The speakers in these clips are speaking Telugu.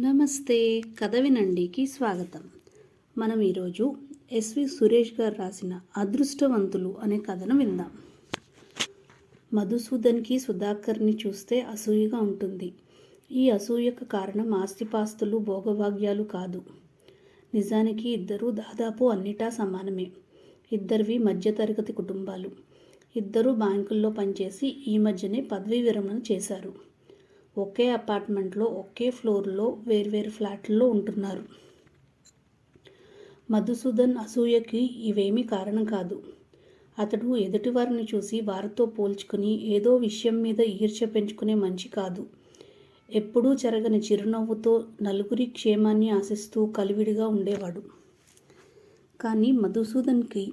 నమస్తే కథ వినండికి స్వాగతం. మనం ఈరోజు ఎస్వి సురేష్ గారు రాసిన అదృష్టవంతులు అనే కథను విందాం. మధుసూదన్కి సుధాకర్ని చూస్తే అసూయగా ఉంటుంది. ఈ అసూయకు కారణం ఆస్తిపాస్తులు భోగభాగ్యాలు కాదు. నిజానికి ఇద్దరూ దాదాపు అన్నిటా సమానమే. ఇద్దరివి మధ్యతరగతి కుటుంబాలు. ఇద్దరూ బ్యాంకుల్లో పనిచేసి ఈ మధ్యనే పదవీ విరమణ చేశారు. ఒకే అపార్ట్మెంట్లో ఒకే ఫ్లోర్లో వేర్వేరు ఫ్లాట్లలో ఉంటున్నారు. మధుసూదన్ అసూయకి ఇవేమీ కారణం కాదు. అతడు ఎదుటివారిని చూసి వారితో పోల్చుకుని ఏదో విషయం మీద ఈర్ష్య పెంచుకునే మంచి కాదు. ఎప్పుడూ జరగని చిరునవ్వుతో నలుగురి క్షేమాన్ని ఆశిస్తూ కలివిడిగా ఉండేవాడు. కానీ మధుసూదన్కి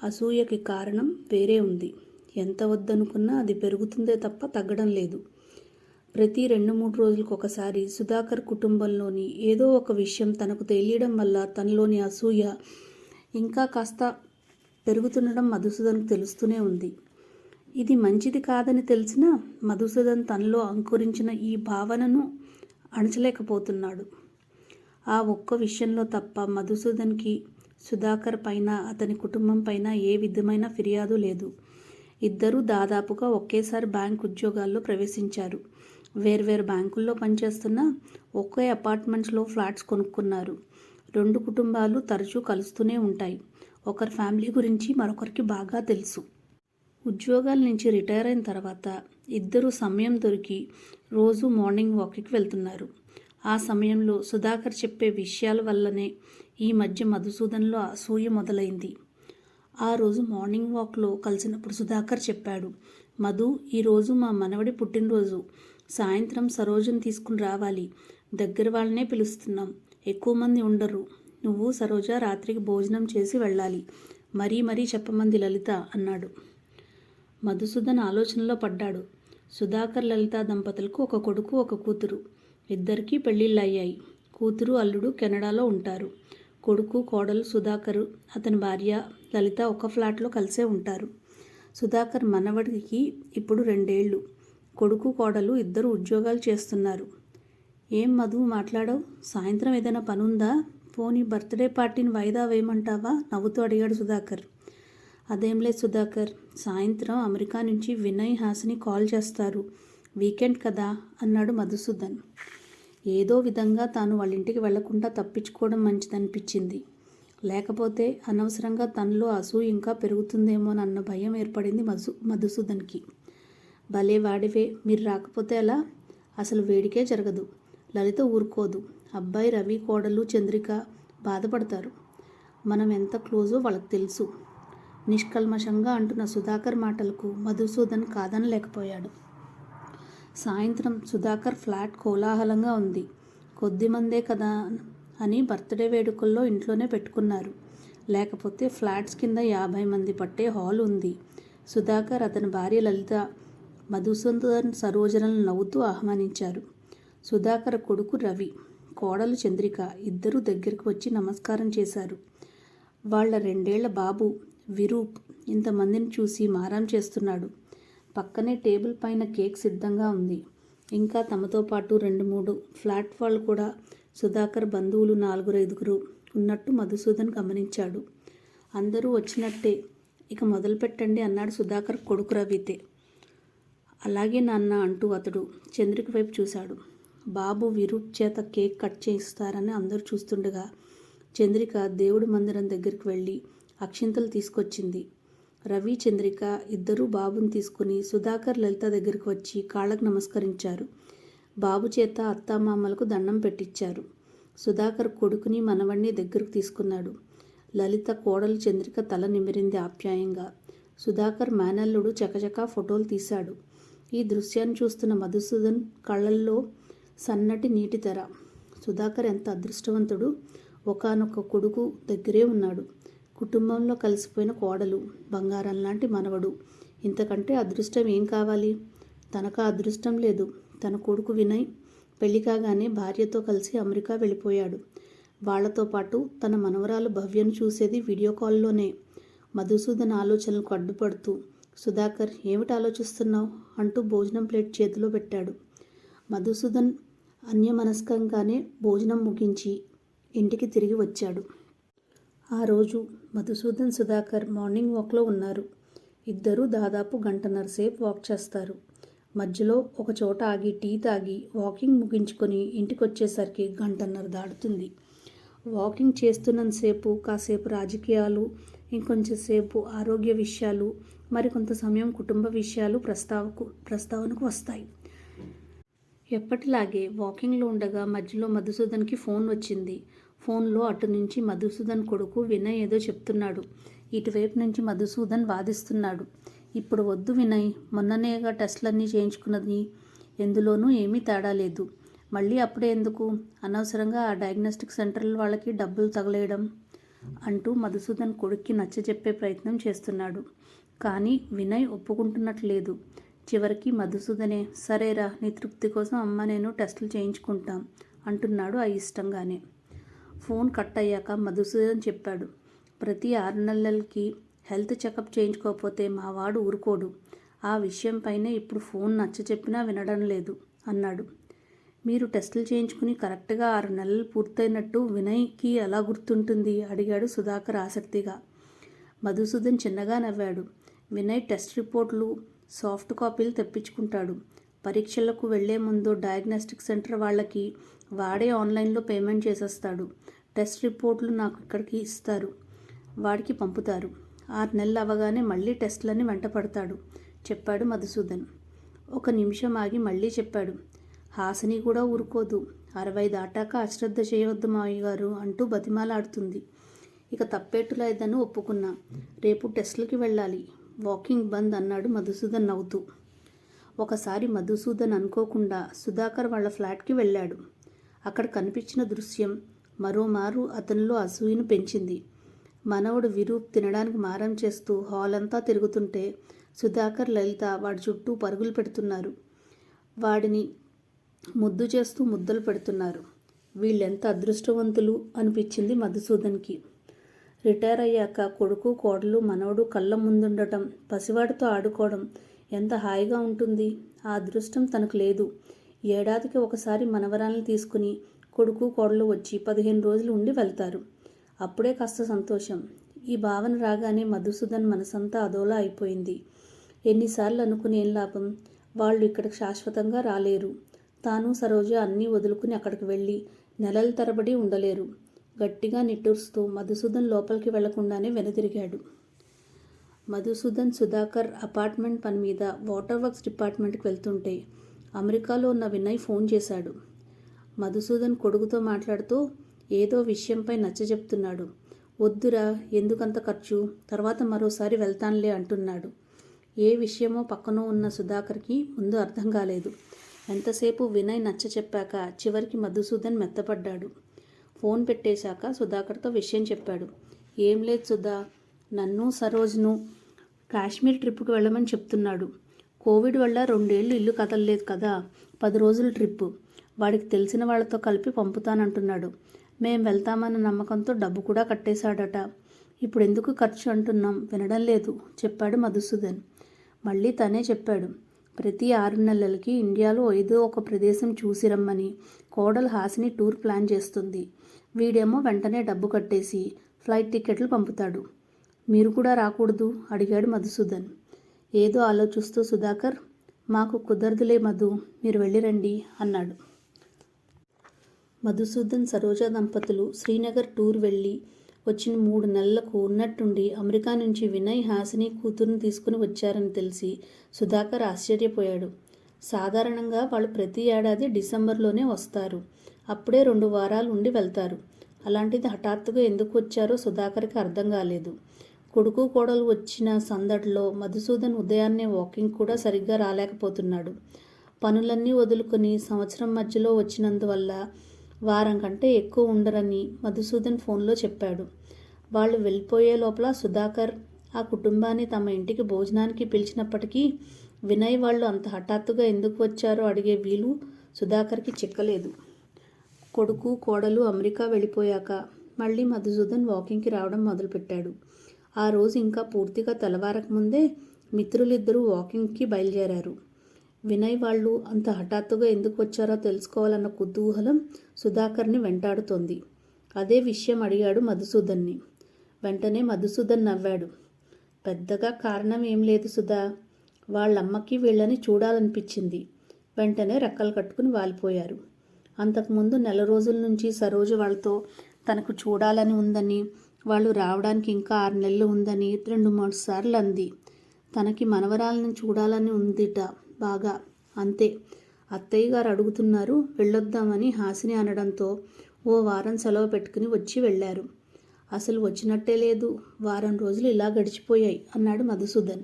అసూయకి కారణం వేరే ఉంది. ఎంత వద్దనుకున్నా అది పెరుగుతుందే తప్ప తగ్గడం లేదు. ప్రతి రెండు మూడు రోజులకు ఒకసారి సుధాకర్ కుటుంబంలోని ఏదో ఒక విషయం తనకు తెలియడం వల్ల తనలోని అసూయ ఇంకా కాస్త పెరుగుతుండడం మధుసూదన్కు తెలుస్తూనే ఉంది. ఇది మంచిది కాదని తెలిసినా మధుసూదన్ తనలో అంకురించిన ఈ భావనను అణచలేకపోతున్నాడు. ఆ ఒక్క విషయంలో తప్ప మధుసూదన్కి సుధాకర్ పైన అతని కుటుంబం పైన ఏ విధమైన ఫిర్యాదు లేదు. ఇద్దరూ దాదాపుగా ఒకేసారి బ్యాంక్ ఉద్యోగాల్లో ప్రవేశించారు. వేర్వేరు బ్యాంకుల్లో పనిచేస్తున్న ఒకే అపార్ట్మెంట్స్లో ఫ్లాట్స్ కొనుక్కున్నారు. రెండు కుటుంబాలు తరచూ కలుస్తూనే ఉంటాయి. ఒకరి ఫ్యామిలీ గురించి మరొకరికి బాగా తెలుసు. ఉద్యోగాల నుంచి రిటైర్ అయిన తర్వాత ఇద్దరు సమయం దొరికి రోజు మార్నింగ్ వాక్కి వెళ్తున్నారు. ఆ సమయంలో సుధాకర్ చెప్పే విషయాల వల్లనే ఈ మధ్య మధుసూదన్లో అసూయ మొదలైంది. ఆ రోజు మార్నింగ్ వాక్లో కలిసినప్పుడు సుధాకర్ చెప్పాడు మధు ఈరోజు మా మనవడి పుట్టినరోజు. సాయంత్రం సరోజను తీసుకుని రావాలి. దగ్గర వాళ్ళనే పిలుస్తున్నాం. ఎక్కువ మంది ఉండరు. నువ్వు సరోజ రాత్రికి భోజనం చేసి వెళ్ళాలి. మరీ మరీ చెప్పమంది లలిత అన్నాడు. మధుసూదన్ ఆలోచనలో పడ్డాడు. సుధాకర్ లలిత దంపతులకు ఒక కొడుకు ఒక కూతురు. ఇద్దరికీ పెళ్ళిళ్ళు అయ్యాయి కూతురు అల్లుడు కెనడాలో ఉంటారు. కొడుకు కోడలు సుధాకర్ అతని భార్య లలిత ఒక ఫ్లాట్లో కలిసే ఉంటారు. సుధాకర్ మనవడికి ఇప్పుడు రెండేళ్ళు కొడుకు కోడలు ఇద్దరు ఉద్యోగాలు చేస్తున్నారు. ఏం మధు మాట్లాడవు? సాయంత్రం ఏదైనా పనుందా? పోనీ బర్త్డే పార్టీని వాయిదా వేయమంటావా? నవ్వుతూ అడిగాడు సుధాకర్. అదేం లేదు సుధాకర్. సాయంత్రం అమెరికా నుంచి వినయ్ హాసిని కాల్ చేస్తారు. వీకెండ్ కదా? అన్నాడు మధుసూదన్. ఏదో విధంగా తాను వాళ్ళ ఇంటికి వెళ్ళకుండా తప్పించుకోవడం మంచిదనిపించింది. లేకపోతే అనవసరంగా తనలో అసూయ ఇంకా పెరుగుతుందేమోనన్న భయం ఏర్పడింది మధు మధుసూదన్కి. భలే వాడివే మీరు రాకపోతే అలా అసలు వేడికే జరగదు. లలిత ఊరుకోదు. అబ్బాయి రవి కోడలు చంద్రిక బాధపడతారు. మనం ఎంత క్లోజో వాళ్ళకి తెలుసు. నిష్కల్మషంగా అంటున్న సుధాకర్ మాటలకు మధుసూదన్ కాదనలేకపోయాడు. సాయంత్రం సుధాకర్ ఫ్లాట్ కోలాహలంగా ఉంది. కొద్దిమందే కదా అని బర్త్డే వేడుకల్లో ఇంట్లోనే పెట్టుకున్నారు. లేకపోతే ఫ్లాట్స్ కింద యాభై మంది పట్టే హాల్ ఉంది. సుధాకర్ అతని భార్య లలిత మధుసూదన్ సరోజనలను నవ్వుతూ ఆహ్వానించారు. సుధాకర్ కొడుకు రవి కోడలు చంద్రిక ఇద్దరూ దగ్గరికి వచ్చి నమస్కారం చేశారు. వాళ్ళ రెండేళ్ళ బాబు విరూప్ ఇంతమందిని చూసి మారం చేస్తున్నాడు. పక్కనే టేబుల్ పైన కేక్ సిద్ధంగా ఉంది. ఇంకా తమతో పాటు రెండు మూడు ఫ్లాట్ వాళ్ళు కూడా సుధాకర్ బంధువులు నాలుగురు ఐదుగురు ఉన్నట్టు మధుసూదన్ గమనించాడు. అందరూ వచ్చినట్టే. ఇక మొదలు పెట్టండి అన్నాడు సుధాకర్ కొడుకు రవితే. అలాగే నాన్న అంటూ అతడు చంద్రిక వైపు చూశాడు. బాబు విరూప్ చేత కేక్ కట్ చేయిస్తారని అందరూ చూస్తుండగా చంద్రిక దేవుడి మందిరం దగ్గరికి వెళ్ళి అక్షింతలు తీసుకొచ్చింది. రవి చంద్రిక ఇద్దరూ బాబుని తీసుకుని సుధాకర్ లలిత దగ్గరికి వచ్చి కాళ్ళకు నమస్కరించారు. బాబు చేత అత్తామామలకు దండం పెట్టించారు సుధాకర్ కొడుకుని మనవణ్ణి దగ్గరకు తీసుకున్నాడు. లలిత కోడలు చంద్రిక తల నిమిరింది ఆప్యాయంగా. సుధాకర్ మేనల్లుడు చకచకా ఫోటోలు తీశాడు. ఈ దృశ్యాన్ని చూస్తున్న మధుసూదన్ కళ్ళల్లో సన్నటి నీటి తెర. సుధాకర్ ఎంత అదృష్టవంతుడు! ఒకనొక కొడుకు దగ్గరే ఉన్నాడు. కుటుంబంలో కలిసిపోయిన కోడలు బంగారం లాంటి మనవడు. ఇంతకంటే అదృష్టం ఏం కావాలి? తనకు అదృష్టం లేదు. తన కొడుకు వినయ్ పెళ్ళి కాగానే భార్యతో కలిసి అమెరికా వెళ్ళిపోయాడు. వాళ్ళతో పాటు తన మనవరాలు భవ్యను చూసేది వీడియో కాల్లోనే. మధుసూదన్ ఆలోచనలకు అడ్డుపడుతూ సుధాకర్ ఏమిటి ఆలోచిస్తున్నావు? అంటూ భోజనం ప్లేట్ చేతిలో పెట్టాడు. మధుసూదన్ అన్యమనస్కంగానే భోజనం ముగించి ఇంటికి తిరిగి వచ్చాడు. ఆ రోజు మధుసూదన్ సుధాకర్ మార్నింగ్ వాక్లో ఉన్నారు. ఇద్దరూ దాదాపు గంటన్నర సేపు వాక్ చేస్తారు. మధ్యలో ఒక చోట ఆగి టీ తాగి వాకింగ్ ముగించుకొని ఇంటికి వచ్చేసరికి గంటన్నర దాటుతుంది. వాకింగ్ చేస్తున్నంతసేపు కాసేపు రాజకీయాలు ఇంకొంచెంసేపు ఆరోగ్య విషయాలు మరికొంత సమయం కుటుంబ విషయాలు ప్రస్తావకు ప్రస్తావనకు వస్తాయి. ఎప్పటిలాగే వాకింగ్లో ఉండగా మధ్యలో మధుసూదన్కి ఫోన్ వచ్చింది. ఫోన్లో అటు నుంచి మధుసూదన్ కొడుకు వినయ్ ఏదో చెప్తున్నాడు. ఇటువైపు నుంచి మధుసూదన్ వాదిస్తున్నాడు. ఇప్పుడు వద్దు వినయ్ మొన్ననేగా టెస్ట్లన్నీ చేయించుకున్నది. ఎందులోనూ ఏమీ తేడా లేదు. మళ్ళీ అప్పుడే ఎందుకు? అనవసరంగా ఆ డయాగ్నోస్టిక్ సెంటర్ల వాళ్ళకి డబ్బులు తగలేయడం. అంటూ మధుసూదన్ కొడుక్కి నచ్చజెప్పే ప్రయత్నం చేస్తున్నాడు. కానీ వినయ్ ఒప్పుకుంటున్నట్లేదు. చివరికి మధుసూదనే సరేరా నీ తృప్తి కోసం అమ్మ నేను టెస్టులు చేయించుకుంటాం అంటున్నాడు ఆ ఇష్టంగానే. ఫోన్ కట్ అయ్యాక మధుసూదన్ చెప్పాడు ప్రతి ఆరు నెలలకి హెల్త్ చెకప్ చేయించుకోకపోతే మా వాడు ఊరుకోడు. ఆ విషయంపైనే ఇప్పుడు ఫోన్ నచ్చ చెప్పినా వినడం లేదు అన్నాడు. మీరు టెస్టులు చేయించుకుని కరెక్ట్గా ఆరు నెలలు పూర్తయినట్టు వినయ్కి ఎలా గుర్తుంటుంది? అడిగాడు సుధాకర్ ఆసక్తిగా. మధుసూదన్ చిన్నగా నవ్వాడు. వినయ్ టెస్ట్ రిపోర్ట్లు సాఫ్ట్ కాపీలు తెప్పించుకుంటాడు. పరీక్షలకు వెళ్ళే ముందు డయాగ్నోస్టిక్ సెంటర్ వాళ్ళకి వాడే ఆన్లైన్లో పేమెంట్ చేసేస్తాడు. టెస్ట్ రిపోర్ట్లు నాకు ఇక్కడికి ఇస్తారు. వాడికి పంపుతారు. ఆరు నెలలు అవ్వగానే మళ్ళీ టెస్టులని వెంట పడతాడు చెప్పాడు మధుసూదన్. ఒక నిమిషం ఆగి మళ్ళీ చెప్పాడు. హాసిని కూడా ఊరుకోదు. అరవై దాటాక అశ్రద్ధ చేయవద్దు మావయ్య గారు అంటూ బతిమాలాడుతుంది. ఇక తప్పేట్టు లేదని ఒప్పుకున్నా. రేపు టెస్టులకి వెళ్ళాలి. వాకింగ్ బంద్ అన్నాడు మధుసూదన్ నవ్వుతూ. ఒకసారి మధుసూదన్ అనుకోకుండా సుధాకర్ వాళ్ళ ఫ్లాట్కి వెళ్ళాడు. అక్కడ కనిపించిన దృశ్యం మరోమారు అతనిలో అసూయను పెంచింది. మనవడు విరూప్ తినడానికి మారం చేస్తూ హాల్ అంతా తిరుగుతుంటే సుధాకర్ లలిత వాడి చుట్టూ పరుగులు పెడుతున్నారు. వాడిని ముద్దు చేస్తూ ముద్దలు పెడుతున్నారు. వీళ్ళెంత అదృష్టవంతులు అనిపించింది మధుసూదన్కి. రిటైర్ అయ్యాక కొడుకు కోడలు మనవడు కళ్ళ ముందుండటం పసివాడితో ఆడుకోవడం ఎంత హాయిగా ఉంటుంది. ఆ అదృష్టం తనకు లేదు. ఏడాదికి ఒకసారి మనవరాలను తీసుకుని కొడుకు కోడలు వచ్చి పదిహేను రోజులు ఉండి వెళ్తారు. అప్పుడే కాస్త సంతోషం. ఈ భావన రాగానే మధుసూదన్ మనసంతా అదోలా అయిపోయింది. ఎన్నిసార్లు అనుకుని ఏం లాభం? వాళ్ళు ఇక్కడికి శాశ్వతంగా రాలేరు. తాను సరోజ అన్నీ వదులుకుని అక్కడికి వెళ్ళి నెలల తరబడి ఉండలేరు. గట్టిగా నిట్టూరుస్తూ మధుసూదన్ లోపలికి వెళ్ళకుండానే వెనుదిరిగాడు. మధుసూదన్ సుధాకర్ అపార్ట్మెంట్ పని మీద వాటర్ వర్క్స్ డిపార్ట్మెంట్కి వెళ్తుంటే అమెరికాలో ఉన్న వినయ్ ఫోన్ చేశాడు. మధుసూదన్ కొడుకుతో మాట్లాడుతూ ఏదో విషయంపై నచ్చజెప్తున్నాడు వద్దురా ఎందుకంత ఖర్చు? తర్వాత మరోసారి వెళ్తానులే అంటున్నాడు. ఏ విషయమో పక్కనో ఉన్న సుధాకర్కి ముందు అర్థం కాలేదు. ఎంతసేపు వినయ్ నచ్చ చెప్పాక చివరికి మధుసూదన్ మెత్తపడ్డాడు. ఫోన్ పెట్టేశాక సుధాకర్తో విషయం చెప్పాడు. ఏం లేదు సుధా నన్ను సరోజ్ను కాశ్మీర్ ట్రిప్కి వెళ్ళమని చెప్తున్నాడు. కోవిడ్ వల్ల రెండేళ్ళు ఇల్లు కదలలేదు కదా పది రోజుల ట్రిప్ వాడికి తెలిసిన వాళ్ళతో కలిపి పంపుతానంటున్నాడు. మేం వెళ్తామన్న నమ్మకంతో డబ్బు కూడా కట్టేశాడట. ఇప్పుడు ఎందుకు ఖర్చు అంటున్నాం? వినడం లేదు చెప్పాడు మధుసూదన్. మళ్ళీ తనే చెప్పాడు. ప్రతి ఆరు నెలలకి ఇండియాలో ఏదో ఒక ప్రదేశం చూసి రమ్మని కోడలు హాసిని టూర్ ప్లాన్ చేస్తుంది. వీడేమో వెంటనే డబ్బు కట్టేసి ఫ్లైట్ టికెట్లు పంపుతాడు. మీరు కూడా రాకూడదు అడిగాడు మధుసూదన్. ఏదో ఆలోచిస్తూ సుధాకర్ మాకు కుదరదులే మధు మీరు వెళ్ళిరండి అన్నాడు. మధుసూదన్ సరోజ దంపతులు శ్రీనగర్ టూర్ వెళ్ళి వచ్చిన మూడు నెలలకు ఉన్నట్టుండి అమెరికా నుంచి వినయ్ హాసిని కూతురుని తీసుకుని వచ్చారని తెలిసి సుధాకర్ ఆశ్చర్యపోయాడు. సాధారణంగా వాళ్ళు ప్రతి ఏడాది డిసెంబర్లోనే వస్తారు. అప్పుడే రెండు వారాలు ఉండి వెళ్తారు. అలాంటిది హఠాత్తుగా ఎందుకు వచ్చారో సుధాకర్కి అర్థం కాలేదు. కొడుకు కోడలు వచ్చిన సందడిలో మధుసూదన్ ఉదయాన్నే వాకింగ్ కూడా సరిగ్గా రాలేకపోతున్నాడు. పనులన్నీ వదులుకొని సంవత్సరం మధ్యలో వచ్చినందువల్ల వారం కంటే ఎక్కువ ఉండరని మధుసూదన్ ఫోన్లో చెప్పాడు. వాళ్ళు వెళ్ళిపోయే లోపల సుధాకర్ ఆ కుటుంబాన్ని తమ ఇంటికి భోజనానికి పిలిచినప్పటికీ వినయ్ వాళ్ళు అంత హఠాత్తుగా ఎందుకు వచ్చారో అడిగే వీలు సుధాకర్కి చిక్కలేదు. కొడుకు కోడలు అమెరికా వెళ్ళిపోయాక మళ్ళీ మధుసూదన్ వాకింగ్కి రావడం మొదలుపెట్టాడు. ఆ రోజు ఇంకా పూర్తిగా తెల్లవారకముందే మిత్రులిద్దరూ వాకింగ్కి బయలుదేరారు. వినయ్ వాళ్ళు అంత హఠాత్తుగా ఎందుకు వచ్చారో తెలుసుకోవాలన్న కుతూహలం సుధాకర్ని వెంటాడుతోంది. అదే విషయం అడిగాడు మధుసూదన్ని. వెంటనే మధుసూదన్ నవ్వాడు. పెద్దగా కారణం ఏం లేదు సుధా. వాళ్ళమ్మకి వీళ్ళని చూడాలనిపించింది. వెంటనే రెక్కలు కట్టుకుని వాలిపోయారు. అంతకుముందు నెల రోజుల నుంచి సరోజు వాళ్ళతో తనకు చూడాలని ఉందని వాళ్ళు రావడానికి ఇంకా ఆరు నెలలు ఉందని రెండు మూడు సార్లు అంది. తనకి మనవరాలను చూడాలని ఉందిట. బాగా. అంతే. అత్తయ్య గారు అడుగుతున్నారు వెళ్ళొద్దామని హాసిని అనడంతో ఓ వారం సెలవు పెట్టుకుని వచ్చి వెళ్ళారు. అసలు వచ్చినట్టే లేదు. వారం రోజులు ఇలా గడిచిపోయాయి అన్నాడు మధుసూదన్.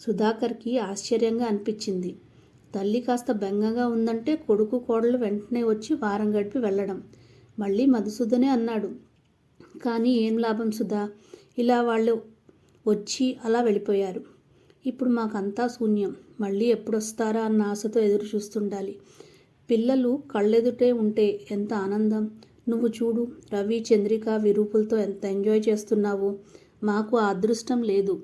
సుధాకర్కి ఆశ్చర్యంగా అనిపించింది. తల్లి కాస్త బెంగంగా ఉందంటే కొడుకు కోడలు వెంటనే వచ్చి వారం గడిపి వెళ్ళడం. మళ్ళీ మధుసూదనే అన్నాడు. కానీ ఏం లాభం సుధా? ఇలా వాళ్ళు వచ్చి అలా వెళ్ళిపోయారు. ఇప్పుడు మాకంతా శూన్యం. మళ్ళీ ఎప్పుడొస్తారా అన్న ఆశతో ఎదురు చూస్తుండాలి పిల్లలు కళ్ళెదుటే ఉంటే ఎంత ఆనందం. నువ్వు చూడు రవి చంద్రిక విరూపులతో ఎంత ఎంజాయ్ చేస్తున్నావు. మాకు ఆ అదృష్టం లేదు.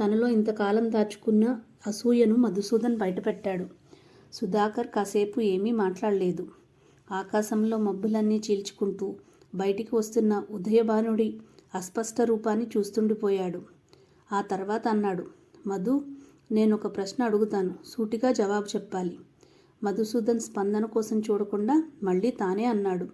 తనలో ఇంతకాలం దాచుకున్న అసూయను మధుసూదన్ బయటపెట్టాడు. సుధాకర్ కాసేపు ఏమీ మాట్లాడలేదు. ఆకాశంలో మబ్బులన్నీ చీల్చుకుంటూ బయటికి వస్తున్న ఉదయభానుడి అస్పష్ట రూపాన్ని చూస్తుండిపోయాడు. ఆ తర్వాత అన్నాడు మధు నేను ఒక ప్రశ్న అడుగుతాను. సూటిగా జవాబు చెప్పాలి. మధుసూదన్ స్పందన కోసం చూడకుండా మళ్ళీ తానే అన్నాడు.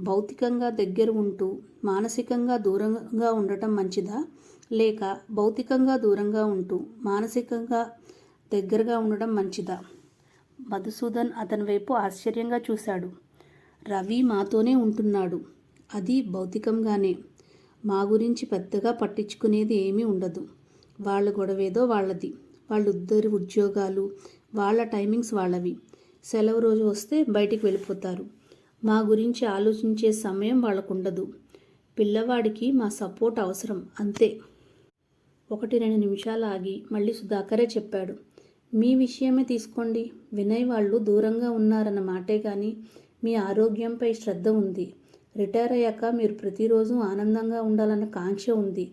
భౌతికంగా దగ్గర ఉంటూ మానసికంగా దూరంగా ఉండటం మంచిదా? లేక భౌతికంగా దూరంగా ఉంటూ మానసికంగా దగ్గరగా ఉండడం మంచిదా? మధుసూదన్ అతని వైపు ఆశ్చర్యంగా చూశాడు. రవి మాతోనే ఉంటున్నాడు. అది భౌతికంగానే. మా గురించి పెద్దగా పట్టించుకునేది ఏమీ ఉండదు. వాళ్ళ గొడవేదో వాళ్ళది. వాళ్ళిద్దరి ఉద్యోగాలు వాళ్ళ టైమింగ్స్ వాళ్ళవి. సెలవు రోజు వస్తే బయటికి వెళ్ళిపోతారు. మా గురించి ఆలోచించే సమయం వాళ్ళకు ఉండదు పిల్లవాడికి మా సపోర్ట్ అవసరం అంతే. ఒకటి రెండు నిమిషాలు ఆగి మళ్ళీ సుధాకరే చెప్పాడు. మీ విషయమే తీసుకోండి. వినయ్ వాళ్ళు దూరంగా ఉన్నారన్న మాటే కానీ మీ ఆరోగ్యంపై శ్రద్ధ ఉంది. రిటైర్ అయ్యాక మీరు ప్రతిరోజు ఆనందంగా ఉండాలన్న కాంక్ష ఉంది.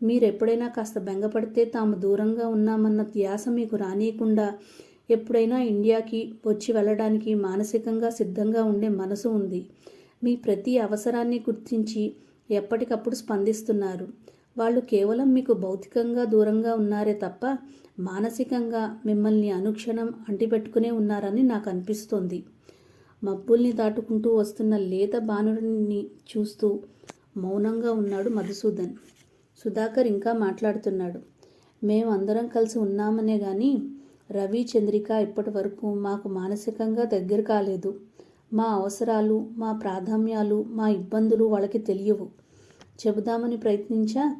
మీరు ఎప్పుడైనా కాస్త బెంగపడితే తాము దూరంగా ఉన్నామన్న ధ్యాస మీకు రానియకుండా ఎప్పుడైనా ఇండియాకి వచ్చి వెళ్ళడానికి మానసికంగా సిద్ధంగా ఉండే మనసు ఉంది. మీ ప్రతి అవసరాన్ని గుర్తించి ఎప్పటికప్పుడు స్పందిస్తున్నారు. వాళ్ళు కేవలం మీకు భౌతికంగా దూరంగా ఉన్నారే తప్ప మానసికంగా మిమ్మల్ని అనుక్షణం అంటిపెట్టుకునే ఉన్నారని నాకు అనిపిస్తోంది. మబ్బుల్ని దాటుకుంటూ వస్తున్న లేత బాణుడిని చూస్తూ మౌనంగా ఉన్నాడు మధుసూదన్. సుధాకర్ ఇంకా మాట్లాడుతున్నాడు. మేము అందరం కలిసి ఉన్నామనే కానీ రవి చంద్రిక ఇప్పటి వరకు మాకు మానసికంగా దగ్గర కాలేదు. మా అవసరాలు మా ప్రాధాన్యాలు మా ఇబ్బందులు వాళ్ళకి తెలియవు. చెబుదామని ప్రయత్నించా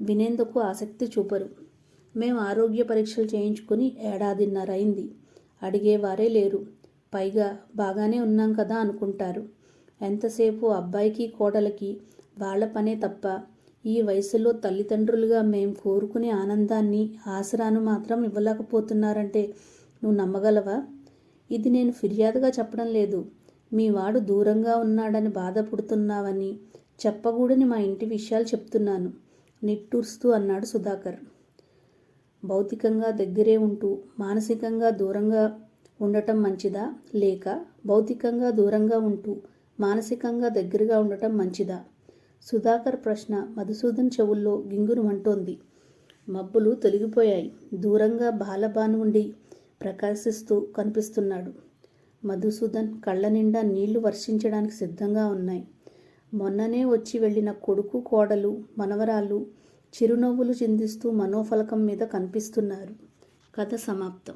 వినేందుకు ఆసక్తి చూపరు. మేము ఆరోగ్య పరీక్షలు చేయించుకుని ఏడాదిన్నర అయింది అడిగేవారే లేరు. పైగా బాగానే ఉన్నాం కదా అనుకుంటారు. ఎంతసేపు అబ్బాయికి కోడలకి వాళ్ళ పనే తప్ప ఈ వయసులో తల్లిదండ్రులుగా మేం కోరుకునే ఆనందాన్ని ఆసరాను మాత్రం ఇవ్వలేకపోతున్నారంటే నువ్వు నమ్మగలవా? ఇది నేను ఫిర్యాదుగా చెప్పడం లేదు. మీ వాడు దూరంగా ఉన్నాడని బాధపడుతున్నావని చెప్పకూడని మా ఇంటి విషయాలు చెప్తున్నాను. నిట్టూర్స్తూ అన్నాడు సుధాకర్. భౌతికంగా దగ్గరే ఉంటూ మానసికంగా దూరంగా ఉండటం మంచిదా? లేక భౌతికంగా దూరంగా ఉంటూ మానసికంగా దగ్గరగా ఉండటం మంచిదా? సుధాకర్ ప్రశ్న మధుసూదన్ చెవుల్లో గింగురుమంటోంది మబ్బులు తొలగిపోయాయి. దూరంగా బాలబానుండి ప్రకాశిస్తూ కనిపిస్తున్నాడు. మధుసూదన్ కళ్ళ నిండా నీళ్ళు వర్షించడానికి సిద్ధంగా ఉన్నాయి. మొన్ననే వచ్చి వెళ్ళిన కొడుకు కోడలు మనవరాలు చిరునవ్వులు చిందిస్తూ మనోఫలకం మీద కనిపిస్తున్నారు. కథ సమాప్తం.